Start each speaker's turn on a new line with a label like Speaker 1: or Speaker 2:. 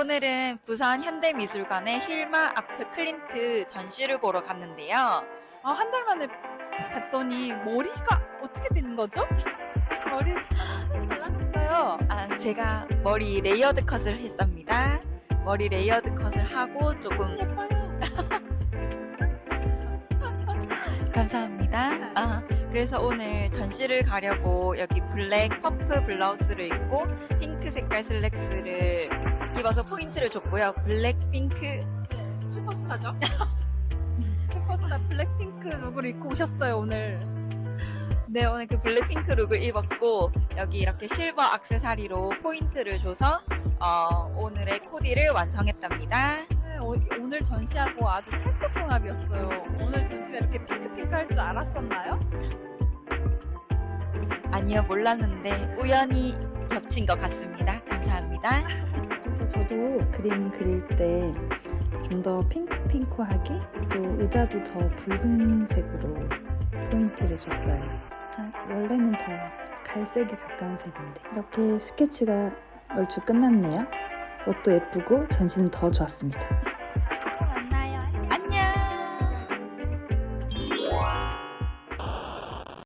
Speaker 1: 오늘은 부산 현대미술관의 힐마 아프 클린트 전시를 보러 갔는데요.
Speaker 2: 아, 한 달 만에 봤더니 머리가 어떻게 된 거죠? 머리 달라졌어요.
Speaker 1: 아, 제가 머리 레이어드 컷을 했습니다. 머리 레이어드 컷을 하고 조금. 감사합니다. 아, 그래서 오늘 전시를 가려고 여기 블랙 퍼프 블라우스를 입고 핑크 색깔 슬랙스를 입어서 포인트를 줬고요. 블랙 핑크
Speaker 2: 네, 슈퍼스타죠? 슈퍼스타 블랙핑크 룩을 입고 오셨어요, 오늘.
Speaker 1: 네, 오늘 그 블랙핑크 룩을 입었고, 여기 이렇게 실버 악세사리로 포인트를 줘서, 어, 오늘의 코디를 완성했답니다.
Speaker 2: 네, 오, 오늘 전시하고 아주 찰떡 궁합이었어요. 오늘 전시가 이렇게 핑크핑크 할 줄 알았었나요?
Speaker 1: 아니요, 몰랐는데, 우연히 겹친 것 같습니다. 감사합니다.
Speaker 3: 저도 그림 그릴 때 좀 더 핑크핑크하게 또 의자도 더 붉은색으로 포인트를 줬어요. 자, 원래는 더 갈색이 가까운 색인데 이렇게 스케치가 얼추 끝났네요. 옷도 예쁘고 전시는 더 좋았습니다.